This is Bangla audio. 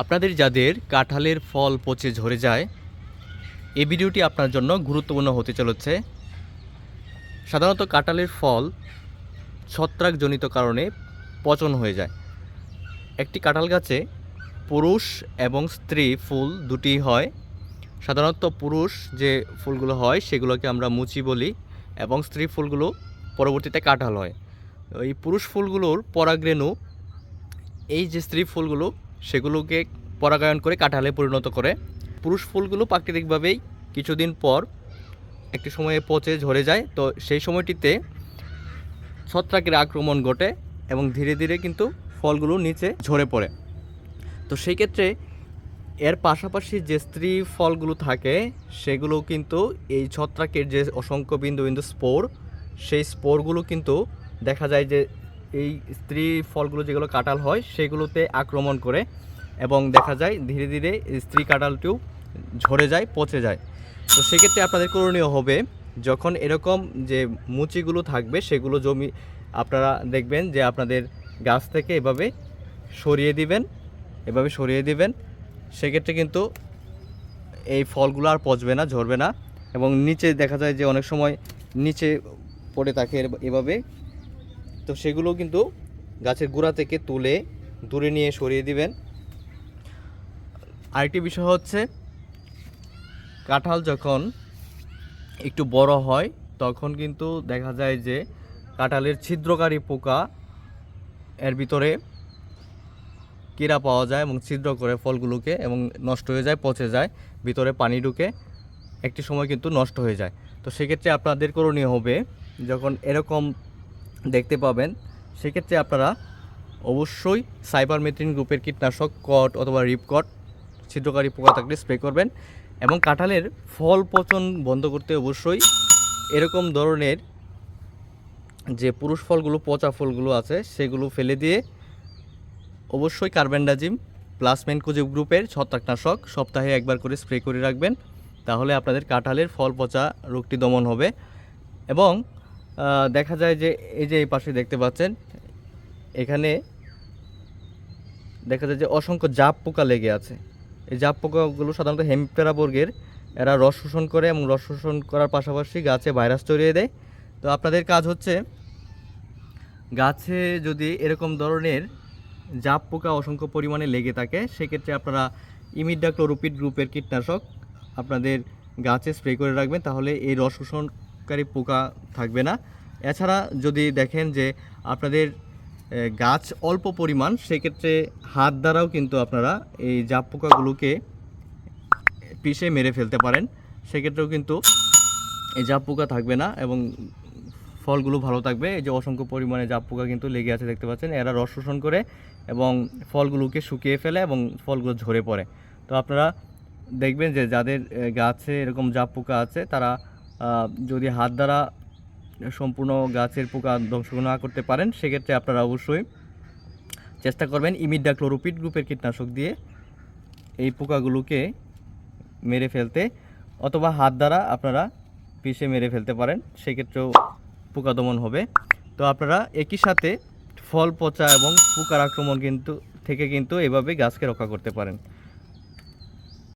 আপনাদের যাদের কাঁঠালের ফল পচে ঝরে যায়, এই ভিডিওটি আপনার জন্য গুরুত্বপূর্ণ হতে চলেছে। সাধারণত কাঁঠালের ফল ছত্রাকজনিত কারণে পচন হয়ে যায়। একটি কাঁঠাল গাছে পুরুষ এবং স্ত্রী ফুল দুটি হয়। সাধারণত পুরুষ যে ফুলগুলো হয়, সেগুলোকে আমরা মুচি বলি এবং স্ত্রী ফুলগুলো পরবর্তীতে কাঁঠাল হয়। এই পুরুষ ফুলগুলোর পরাগরেণু, এই যে স্ত্রী ফুলগুলো সেগুলোকে পরাগায়ন করে কাঁঠালে পরিণত করে। পুরুষ ফুলগুলো প্রাকৃতিকভাবেই কিছুদিন পর একটি সময়ে পচে ঝরে যায়। তো সেই সময়টিতে ছত্রাকের আক্রমণ ঘটে এবং ধীরে ধীরে কিন্তু ফলগুলো নিচে ঝরে পড়ে। তো সেই ক্ষেত্রে এর পাশাপাশি যে স্ত্রী ফলগুলো থাকে, সেগুলো কিন্তু এই ছত্রাকের যে অসংখ্য বিন্দু বিন্দু স্পোর, সেই স্পোরগুলো কিন্তু দেখা যায় যে এই স্ত্রী ফলগুলো যেগুলো কাঁঠাল হয়, সেগুলোতে আক্রমণ করে এবং দেখা যায় ধীরে ধীরে স্ত্রী কাঁঠালটিও ঝরে যায়, পচে যায়। তো সেক্ষেত্রে আপনাদের করণীয় হবে, যখন এরকম যে মুচিগুলো থাকবে, সেগুলো জমি, আপনারা দেখবেন যে আপনাদের গাছ থেকে এভাবে সরিয়ে দিবেন, এভাবে সরিয়ে দিবেন। সেক্ষেত্রে কিন্তু এই ফলগুলো আর পচবে না, ঝরবে না এবং নিচে দেখা যায় যে অনেক সময় নিচে পড়ে থাকে এভাবে তো সেগুলো কিন্তু গাছের গোড়া থেকে তুলে দূরে নিয়ে সরিয়ে দিবেন। আরেকটি বিষয় হচ্ছে, কাঁঠাল যখন একটু বড় হয়, তখন কিন্তু দেখা যায় যে কাঁঠালের ছিদ্রকারী পোকা এর ভিতরে কীরা পাওয়া যায় এবং ছিদ্র করে ফলগুলোকে এবং নষ্ট হয়ে যায়, পচে যায়, ভিতরে পানি ঢুকে একটি সময় কিন্তু নষ্ট হয়ে যায়। তো সেক্ষেত্রে আপনাদের করণীয় হবে, যখন এরকম দেখতে পাবেন। সেক্ষেত্রে আপনারা অবশ্যই সাইবারমেথ্রিন গ্রুপের কীটনাশক, কট অথবা রিপকট, ছিদ্রকারী পোকা থাকলে স্প্রে করবেন এবং কাঁঠালের ফল পচন বন্ধ করতে অবশ্যই এরকম ধরনের যে পুরুষ ফলগুলো, পচা ফলগুলো আছে, সেগুলো ফেলে দিয়ে অবশ্যই কার্বেন্ডাজিম প্লাস মেনকোজিব গ্রুপের ছত্রাকনাশক সপ্তাহে একবার করে স্প্রে করে রাখবেন। তাহলে আপনাদের কাঁঠালের ফল পচা রোগটি দমন হবে এবং দেখা যায় যে এই যে এই পাশে দেখতে পাচ্ছেন, এখানে দেখা যায় যে অসংখ্য জাপ পোকা লেগে আছে। এই জাপ পোকাগুলো সাধারণত হেমপেরা বর্গের, এরা রস শোষণ করে এবং রস শোষণ করার পাশাপাশি গাছে ভাইরাস ছড়িয়ে দেয়। তো আপনাদের কাজ হচ্ছে, গাছে যদি এরকম ধরনের জাপ পোকা অসংখ্য পরিমাণে লেগে থাকে, সেক্ষেত্রে আপনারা ইমিডাক্লোরোপিড গ্রুপের কীটনাশক আপনাদের গাছে স্প্রে করে রাখবেন। তাহলে এই রস শোষণকারী পোকা থাকবে না। এছাড়া যদি দেখেন যে আপনাদের গাছ অল্প পরিমাণ, সেক্ষেত্রে হাত দ্বারাও কিন্তু আপনারা এই জাপ পোকাগুলোকে পিষে মেরে ফেলতে পারেন। সেক্ষেত্রেও কিন্তু এই জাপ পোকা থাকবে না এবং ফলগুলো ভালো থাকবে। এই যে অসংখ্য পরিমাণে জাপ পোকা কিন্তু লেগে আছে দেখতে পাচ্ছেন। এরা রস শোষণ করে এবং ফলগুলোকে শুকিয়ে ফেলে এবং ফলগুলো ঝরে পড়ে। তো আপনারা দেখবেন যে যাদের গাছে এরকম জাপ পোকা আছে, তারা যদি হাত দ্বারা সম্পূর্ণ গাছের পোকা ধ্বংস না করতে পারেন, সেক্ষেত্রে আপনারা অবশ্যই চেষ্টা করবেন ইমিডা ক্লোরোপিড গ্রুপের কীটনাশক দিয়ে এই পোকাগুলোকে মেরে ফেলতে, অথবা হাত দ্বারা আপনারা পিষে মেরে ফেলতে পারেন, সেক্ষেত্রেও পোকা দমন হবে। তো আপনারা একই সাথে ফল, পচা এবং পোকার আক্রমণ কিন্তু, থেকে কিন্তু এভাবে গাছকে রক্ষা করতে পারেন।